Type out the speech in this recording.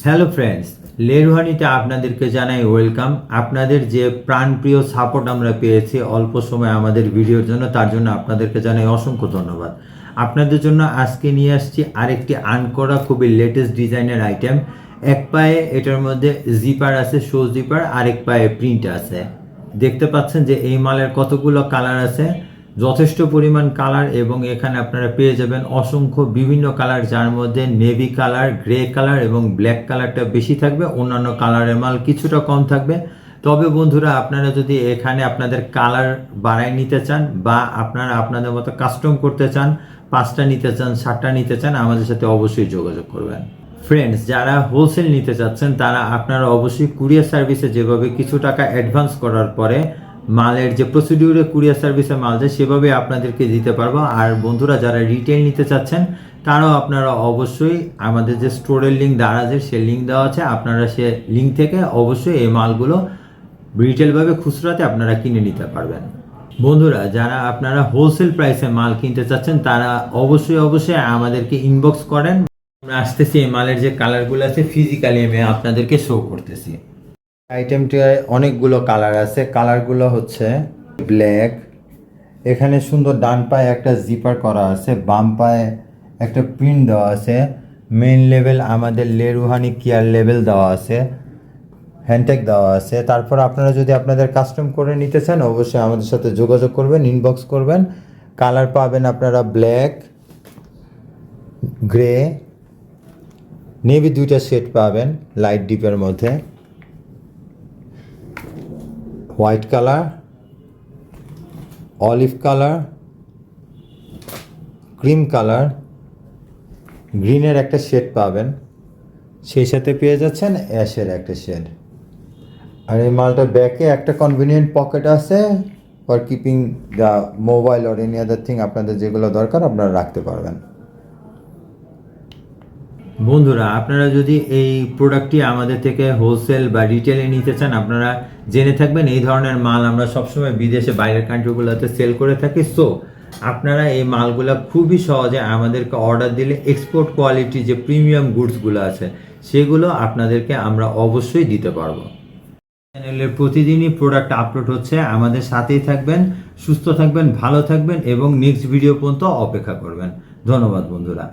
Hello friends লেরুহানিতে আপনাদেরকে জানাই welcome আপনাদের যে প্রাণপ্রিয় সাপোর্ট আমরা পেয়েছি অল্প সময় আমাদের ভিডিওর জন্য, তার জন্য আপনাদেরকে জানাই অসংখ্য ধন্যবাদ। আপনাদের জন্য আজকে নিয়ে আসছি আরেকটি আনকরা খুবই লেটেস্ট ডিজাইনের আইটেম এক পায়ে এটার মধ্যে জিপার আছে শো জিপার আরেক পায়ে প্রিন্ট আছে। দেখতে পাচ্ছেন যে এই মালের কতগুলো কালার আছে? যথেষ্ট পরিমাণ কালার এবং এখানে আপনারা পেয়ে যাবেন অসংখ্য বিভিন্ন কালার, যার মধ্যে নেভি কালার, গ্রে কালার এবং ব্ল্যাক কালারটা বেশি থাকবে। অন্যান্য কালারের মাল কিছুটা কম থাকবে। তবে বন্ধুরা, আপনারা যদি এখানে আপনাদের কালার বাড়ায় নিতে চান বা আপনারা আপনাদের মতো কাস্টম করতে চান, পাঁচটা নিতে চান, সাতটা নিতে চান, আমাদের সাথে অবশ্যই যোগাযোগ করবেন। ফ্রেন্ডস যারা হোলসেল নিতে চাচ্ছেন, তারা আপনারা অবশ্যই কুরিয়ার সার্ভিসে যেভাবে কিছু টাকা অ্যাডভান্স করার পরে মালের যে প্রসিডিউরে কুরিয়ার সার্ভিসে মাল যায়, সেভাবে আপনাদেরকে দিতে পারব। আর বন্ধুরা, যারা রিটেল নিতে চাচ্ছেন, তারাও আপনারা অবশ্যই আমাদের যে স্টোরের লিঙ্ক দ্বারা দারাজের সে লিঙ্ক দেওয়া আছে। আপনারা সে লিঙ্ক থেকে অবশ্যই এই মালগুলো রিটেলভাবে খুচরাতে আপনারা কিনে নিতে পারবেন। বন্ধুরা, যারা আপনারা হোলসেল প্রাইসে মাল কিনতে চাচ্ছেন, তারা অবশ্যই অবশ্যই আমাদেরকে ইনবক্স করেন। আমরা আসতেছি এই মালের যে কালারগুলো আছে ফিজিক্যালি আমি আপনাদেরকে শো করতেছি। আইটেমটায় অনেকগুলো কালার আছে। কালারগুলো হচ্ছে ব্ল্যাক। এখানে সুন্দর ডান পায়ে একটা জিপার করা আছে। বাম পায়ে একটা প্রিন্ট দেওয়া আছে। মেইন লেভেল আমাদের লেরুহানি কেয়ার লেভেল দেওয়া আছে। হ্যান্ডটেক দেওয়া আছে। তারপর আপনারা যদি আপনাদের কাস্টম করে নিতে চান, অবশ্যই আমাদের সাথে যোগাযোগ করবেন, ইনবক্স করবেন। কালার পাবেন আপনারা ব্ল্যাক, গ্রে, নেভি দুইটা সেট পাবেন, লাইট ডিপের মধ্যে। White colour, olive colour, cream colour, গ্রিনের একটা শেড পাবেন। সেই সাথে পেয়ে যাচ্ছেন অ্যাশের একটা শেড। আর এই মালটার ব্যাকে একটা কনভিনিয়েন্ট পকেট আছে for keeping the mobile or any other thing আপনাদের যেগুলো দরকার আপনারা রাখতে পারবেন। বন্ধুরা, আপনারা যদি এই প্রোডাক্টটি আমাদের থেকে হোলসেল বা রিটেলে নিতে চান, আপনারা জেনে থাকবেন এই ধরনের মাল আমরা সবসময় বিদেশে, বাইরের কান্ট্রিগুলোতে সেল করে থাকি। সো আপনারা এই মালগুলো খুবই সহজে আমাদেরকে অর্ডার দিলে এক্সপোর্ট কোয়ালিটি যে প্রিমিয়াম গুডসগুলো আছে, সেগুলো আপনাদেরকে আমরা অবশ্যই দিতে পারব। চ্যানেলের প্রতিদিনই প্রোডাক্ট আপলোড হচ্ছে। আমাদের সাথেই থাকবেন, সুস্থ থাকবেন, ভালো থাকবেন এবং নেক্সট ভিডিও পর্যন্ত অপেক্ষা করবেন। ধন্যবাদ বন্ধুরা।